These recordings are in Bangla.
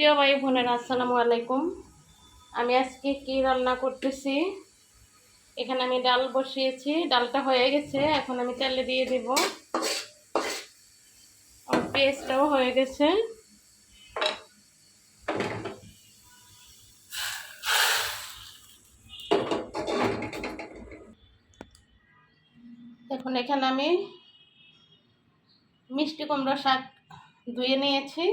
প্রিয় ভাই বোনেরা, আসসালামু আলাইকুম। আমি আজকে কি রান্না করতেছি? এখানে আমি ডাল বসিয়েছি, ডালটা হয়ে গেছে, এখন আমি তেলে দিয়ে দেব। আর পেস্টটাও হয়ে গেছে। এখন এখানে আমি মিষ্টি কুমড়ো শাক ধুয়ে নিয়েছি।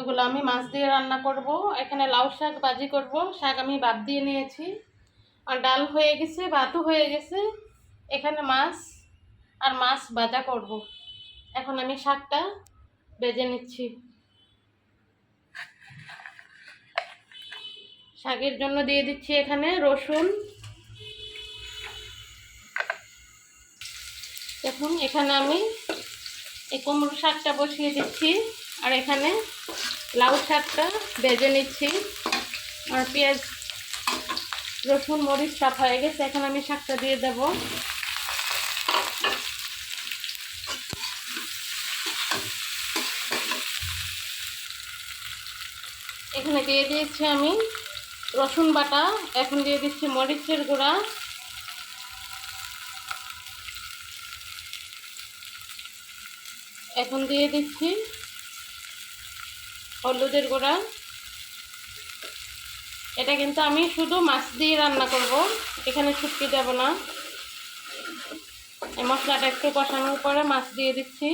এগুলো আমি মাছ দিয়ে রান্না করব। এখানে লাউ শাক ভাজি করব। শাক আমি বাদ দিয়ে নিয়েছি। আর ডাল হয়ে গেছে, ভাতও হয়ে গেছে। এখানে মাছ আর মাছ ভাজা করব। এখন আমি শাকটা বেজে নিচ্ছি। শাকের জন্য দিয়ে দিচ্ছি এখানে রসুন। দেখুন, এখানে আমি এই কুমড়ো শাকটা বসিয়ে দিচ্ছি। আর এখানে লাউ শাকটা বেজে নিচ্ছি। আর পেঁয়াজ, রসুন, মরিচ সব হয়ে গেছে। এখন আমি শাকটা দিয়ে দেব। এখানে দিয়ে দিয়েছি আমি রসুন বাটা, এখন দিয়ে দিচ্ছি মরিচের গুঁড়া। এখন দিয়ে দিচ্ছি হলুদের গুঁড়া। এটা কিন্তু আমি শুধু মাছ দিয়ে রান্না করব, এখানে শুটকি দেব না। এই মশলাটা একটু কষানোর পরে মাছ দিয়ে দিচ্ছি।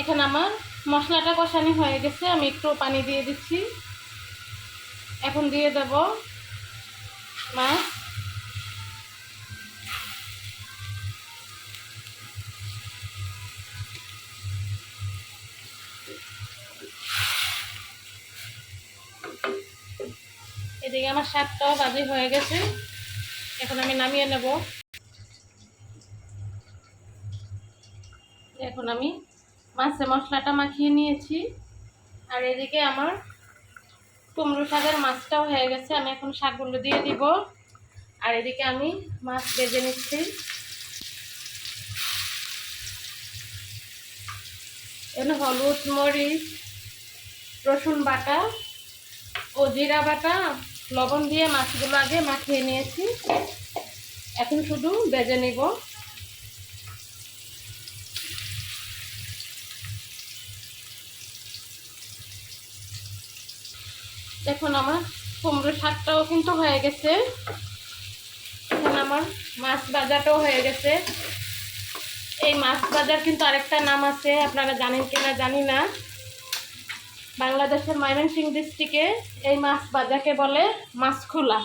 এখানে আমার মশলাটা কষানি হয়ে গেছে, আমি একটু পানি দিয়ে দিচ্ছি। এখন দিয়ে দেব মাছ। এদিকে আমার শাকটাও বাজি হয়ে গেছে। এখন আমি নামিয়ে নেব। এখন আমি মাছে মশলাটা মাখিয়ে নিয়েছি। আর এদিকে আমার কুমড়ো শাকের মাছটাও হয়ে গেছে, আমি এখন শাকগুলো দিয়ে দিব। আর এদিকে আমি মাছ বেজে নিচ্ছি। এখানে হলুদ মরিচ, রসুন বাটা, ও জিরা বাটা লবণ দিয়ে মাছগুলো আগে মাখিয়ে নিয়েছি। এখন শুধু বেজে নিব। দেখুন আমার কুমড়ো শাকটাও কিন্তু হয়ে গেছে। এখন আমার মাছ ভাজাটাও হয়ে গেছে। এই মাছ বাজার কিন্তু আরেকটা নাম আছে, আপনারা জানেন কিনা জানি না। বাংলাদেশের ময়মনসিং ডিস্ট্রিক্টে এই মাছ বাজাকে বলে মাছ খোলা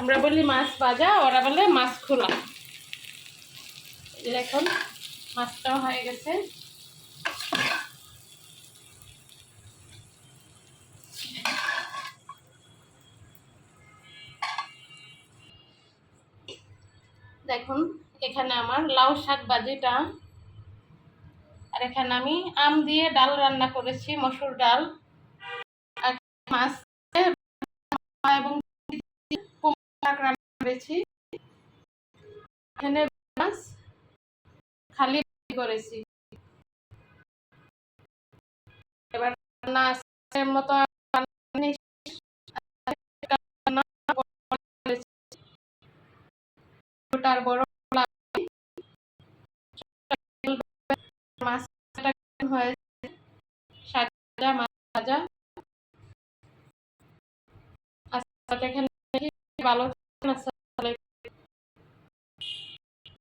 আমরা বলি মাছ বাজা, ওরা বলে মাছ খোলা এখন মাছটাও হয়ে গেছে। দেখুন, এখানে আমার লাউ শাক বাজিটা আর এখানে আমি আম দিয়ে ডাল রান্না করেছি, মসুর ডাল, আর মাছ এবং করেছি। এখানে মাছ খালি করেছি। এবার রান্না মতো বড় মাছ হয়েছে সাজা মাছ ভাজা আচ্ছা ভালো